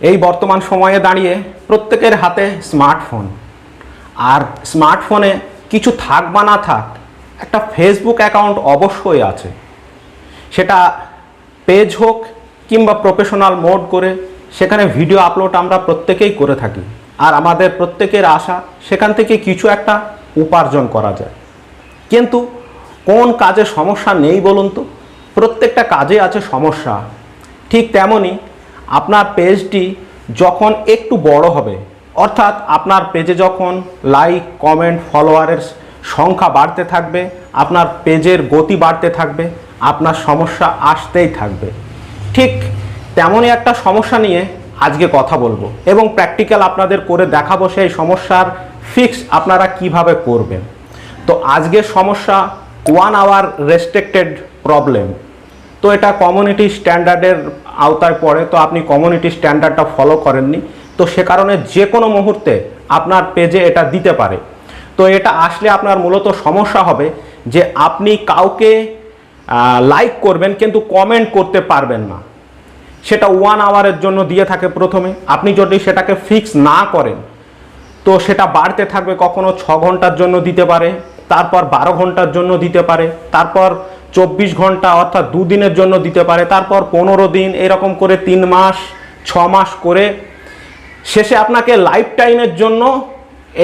এই বর্তমান সময়ে দাঁড়িয়ে প্রত্যেকের হাতে স্মার্টফোন আর স্মার্টফোনে কিছু থাক বা না থাক, একটা ফেসবুক অ্যাকাউন্ট অবশ্যই আছে। সেটা পেজ হোক কিংবা প্রফেশনাল মোড করে সেখানে ভিডিও আপলোড আমরা প্রত্যেকেই করে থাকি। আর আমাদের প্রত্যেকের আশা, সেখান থেকে কিছু একটা উপার্জন করা যায়। কিন্তু কোন কাজে সমস্যা নেই বলুন তো? প্রত্যেকটা কাজে আছে সমস্যা। ঠিক তেমনই আপনার পেজটি যখন একটু বড় হবে, অর্থাৎ আপনার পেজে যখন লাইক কমেন্ট ফলোয়ারের সংখ্যা বাড়তে থাকবে, আপনার পেজের গতি বাড়তে থাকবে, আপনার সমস্যা আসতেই থাকবে। ঠিক তেমনই একটা সমস্যা নিয়ে আজকে কথা বলব এবং প্র্যাকটিক্যাল আপনাদের করে দেখাবো সেই সমস্যার ফিক্স আপনারা কীভাবে করবেন। তো আজকের সমস্যা ওয়ান আওয়ার রেস্ট্রিক্টেড প্রবলেম তো এটা কমিউনিটি স্ট্যান্ডার্ডের আওতায় পড়ে, তো আপনি কমিউনিটি স্ট্যান্ডার্ডটা ফলো করেননি। তো সে কারণে যে কোনো মুহূর্তে আপনার পেজে এটা দিতে পারে। তো এটা আসলে আপনার মূলত সমস্যা হবে যে আপনি কাউকে লাইক করবেন কিন্তু কমেন্ট করতে পারবেন না। সেটা ওয়ান আওয়ারের জন্য দিয়ে থাকে প্রথমে। আপনি যদি সেটাকে ফিক্স না করেন, তো সেটা বাড়তে থাকবে কখনো ছ ঘণ্টার জন্য দিতে পারে, তারপর বারো ঘণ্টার জন্য দিতে পারে, তারপর চব্বিশ ঘণ্টা অর্থাৎ দুদিনের জন্য দিতে পারে, তারপর পনেরো দিন এরকম করে তিন মাস, ছ মাস করে শেষে আপনাকে লাইফ টাইমের জন্য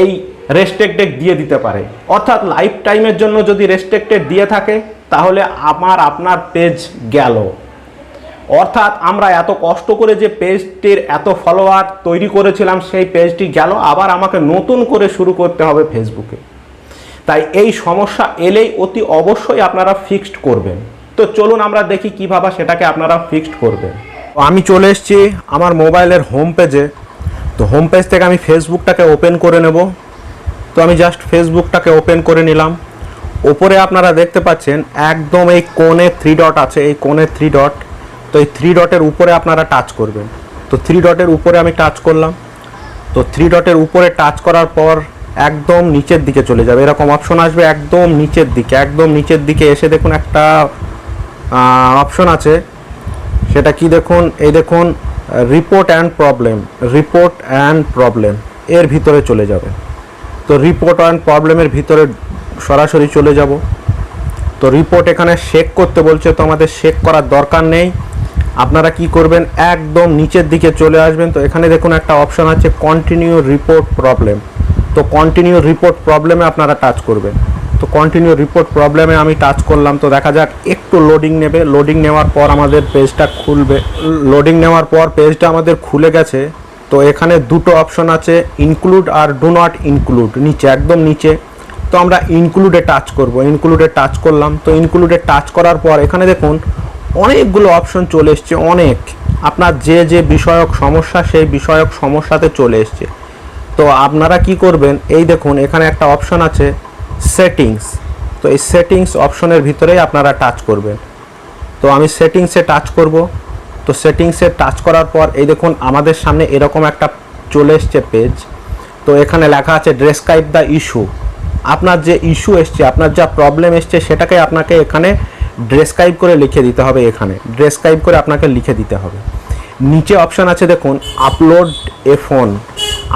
এই রেস্ট্রিক্টেড দিয়ে দিতে পারে। অর্থাৎ লাইফ টাইমের জন্য যদি রেস্ট্রিক্টেড দিয়ে থাকে, তাহলে আমার, আপনার পেজ গেল। অর্থাৎ আমরা এত কষ্ট করে যে পেজটির এত ফলোয়ার তৈরি করেছিলাম, সেই পেজটি গেল, আবার আমাকে নতুন করে শুরু করতে হবে ফেসবুকে তাই এই সমস্যা এলেই অতি অবশ্যই আপনারা ফিক্সড করবেন। তো চলুন আমরা দেখি কীভাবে সেটাকে আপনারা ফিক্সড করবেন। আমি চলে এসেছি আমার মোবাইলের হোম পেজে তো হোম পেজ থেকে আমি ফেসবুকটাকে ওপেন করে নেব। তো আমি জাস্ট ফেসবুকটাকে ওপেন করে নিলাম। ওপরে আপনারা দেখতে পাচ্ছেন একদম এই কোণে থ্রি ডট আছে, এই কোণে থ্রি ডট তো এই থ্রি ডটের উপরে আপনারা টাচ করবেন। তো থ্রি ডটের উপরে আমি টাচ করলাম। তো থ্রি ডটের উপরে টাচ করার পর একদম নিচের দিকে চলে যাবে। এরকম অপশন আসবে একদম নিচের দিকে, একদম নিচের দিকে এসে দেখুন একটা অপশন আছে। সেটা কি দেখুন? এই দেখুন report and problem report and problem এর ভিতরে চলে যাবে। তো রিপোর্ট অ্যান্ড প্রবলেমের ভিতরে সরাসরি চলে যাব। তো রিপোর্ট এখানে শেক করতে বলছে, তো আমাদের শেক করার দরকার নেই। আপনারা কি করবেন? একদম নিচের দিকে চলে আসবেন। তো এখানে দেখুন একটা অপশন আছে কন্টিনিউ রিপোর্ট প্রবলেম তো কন্টিনিউ রিপোর্ট প্রবলেমে আপনারা টাচ করবেন। তো কন্টিনিউ রিপোর্ট প্রবলেমে আমি টাচ করলাম, তো দেখা যাক একটু লোডিং নেবে। লোডিং নেওয়ার পর আমাদের পেজটা খুলবে। লোডিং নেওয়ার পর পেজটা আমাদের খুলে গেছে। তো এখানে দুটো অপশন আছে ইনক্লুড আর ডু নট ইনক্লুড নিচে, একদম নিচে। তো আমরা ইনক্লুডে টাচ করব। ইনক্লুডে টাচ করলাম। তো ইনক্লুডে টাচ করার পর এখানে দেখুন, অনেকগুলো অপশন চলে এসছে, অনেক। আপনার যে যে বিষয়ক সমস্যা, সেই বিষয়ক সমস্যাতে চলে এসছে। তো আপনারা কি করবেন? এই দেখুন, এখানে একটা অপশন আছে সেটিংস তো এই সেটিংস অপশনের ভিতরেই আপনারা টাচ করবেন। তো আমি সেটিংসে টাচ করব। তো সেটিংসে টাচ করার পর, এই দেখুন, আমাদের সামনে এরকম একটা চলে এসছে পেজ তো এখানে লেখা আছে ডেসক্রাইব দ্য ইস্যু আপনার যে ইস্যু এসছে, আপনার যা প্রবলেম এসছে, সেটাকে আপনাকে এখানে ডেসক্রাইব করে লিখে দিতে হবে এখানে। ডেসক্রাইব করে আপনাকে লিখে দিতে হবে। নিচে অপশন আছে দেখুন আপলোড এ ফোন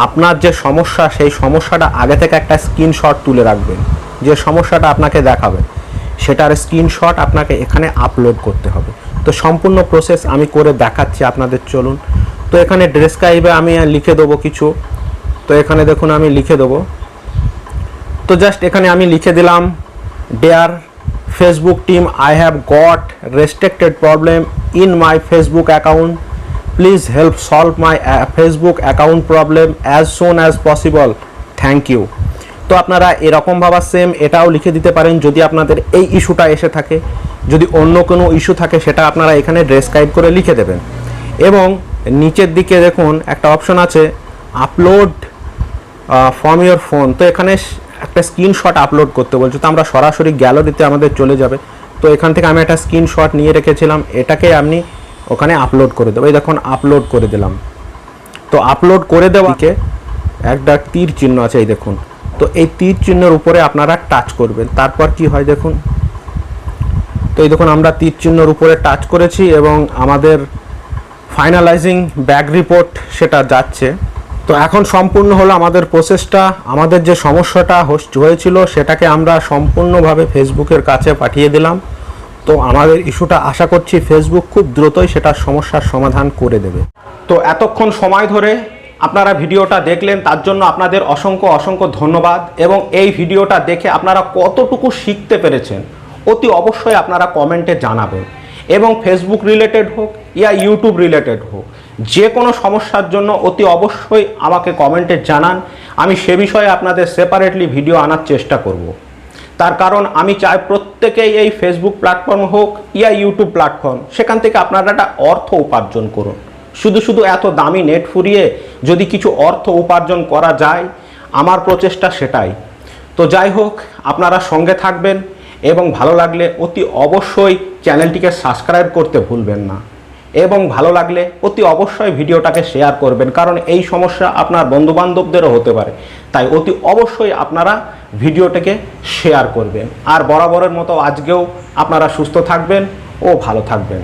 আপনার যে সমস্যা, সেই সমস্যাটা আগে থেকে একটা স্ক্রিনশট তুলে রাখবেন। যে সমস্যাটা আপনাকে দেখাবে, সেটার স্ক্রিনশট আপনাকে এখানে আপলোড করতে হবে। তো সম্পূর্ণ প্রসেস আমি করে দেখাচ্ছি আপনাদের, চলুন। তো এখানে ডেসক্রাইবে আমি লিখে দেবো কিছু। তো এখানে দেখুন, আমি লিখে দেবো। তো জাস্ট এখানে আমি লিখে দিলাম dear Facebook team I have got restricted problem in my Facebook account please help solve my Facebook account problem as soon as possible thank you তো আপনারা এরকমভাবে সেম এটাও লিখে দিতে পারেন যদি আপনাদের এই ইস্যুটা এসে থাকে। যদি অন্য কোনো ইস্যু থাকে, সেটা আপনারা এখানে ডেসক্রাইব করে লিখে দেবেন। এবং নিচের দিকে দেখুন, একটা অপশন আছে আপলোড ফ্রম ইয়োর ফোন তো এখানে একটা স্ক্রিনশট আপলোড করতে বলছে। তো আমরা সরাসরি গ্যালারিতে আমাদের চলে যাবে। তো এখান থেকে আমি একটা স্ক্রিনশট নিয়ে রেখেছিলাম। এটাকে আপনি ওখানে আপলোড করে দেবো। এই দেখুন আপলোড করে দিলাম। তো আপলোড করে দেওয়াকে একটা তীর চিহ্ন আছে, এই দেখুন। তো এই তীর চিহ্নের উপরে আপনারা টাচ করবেন। তারপর কি হয় দেখুন? তো এই দেখুন, আমরা তীর চিহ্নের উপরে টাচ করেছি এবং আমাদের ফাইনালাইজিং ব্যাগ রিপোর্ট সেটা যাচ্ছে। তো এখন সম্পূর্ণ হলো আমাদের প্রসেসটা আমাদের যে সমস্যাটা হোস- হয়েছিল, সেটাকে আমরা সম্পূর্ণভাবে ফেসবুকের কাছে পাঠিয়ে দিলাম। তো আমাদের ইস্যুটা আশা করছি ফেসবুক খুব দ্রুতই সেটার সমস্যার সমাধান করে দেবে। তো এতক্ষণ সময় ধরে আপনারা ভিডিওটা দেখলেন, তার জন্য আপনাদের অসংখ্য অসংখ্য ধন্যবাদ এবং এই ভিডিওটা দেখে আপনারা কতটুকু শিখতে পেরেছেন অতি অবশ্যই আপনারা কমেন্টে জানাবেন। এবং ফেসবুক রিলেটেড হোক ইয়া ইউটিউব রিলেটেড হোক, যে কোনো সমস্যার জন্য অতি অবশ্যই আমাকে কমেন্টে জানান। আমি সে বিষয়ে আপনাদের সেপারেটলি ভিডিও আনার চেষ্টা করব। তার কারণ আমি চাই প্রত্যেকেই এই ফেসবুক প্ল্যাটফর্ম হোক ইয়া ইউটিউব প্ল্যাটফর্ম সেখান থেকে আপনারা একটা অর্থ উপার্জন করুন। শুধু শুধু এত দামি নেট ফুরিয়ে যদি কিছু অর্থ উপার্জন করা যায়, আমার প্রচেষ্টা সেটাই। তো যাই হোক, আপনারা সঙ্গে থাকবেন এবং ভালো লাগলে অতি অবশ্যই চ্যানেলটিকে সাবস্ক্রাইব করতে ভুলবেন না। এবং ভালো লাগলে অতি অবশ্যই ভিডিওটাকে শেয়ার করবেন, কারণ এই সমস্যা আপনার বন্ধুবান্ধবদেরও হতে পারে। তাই অতি অবশ্যই আপনারা ভিডিওটাকে শেয়ার করবেন। আর বরাবরের মতো আজকেও আপনারা সুস্থ থাকবেন ও ভালো থাকবেন।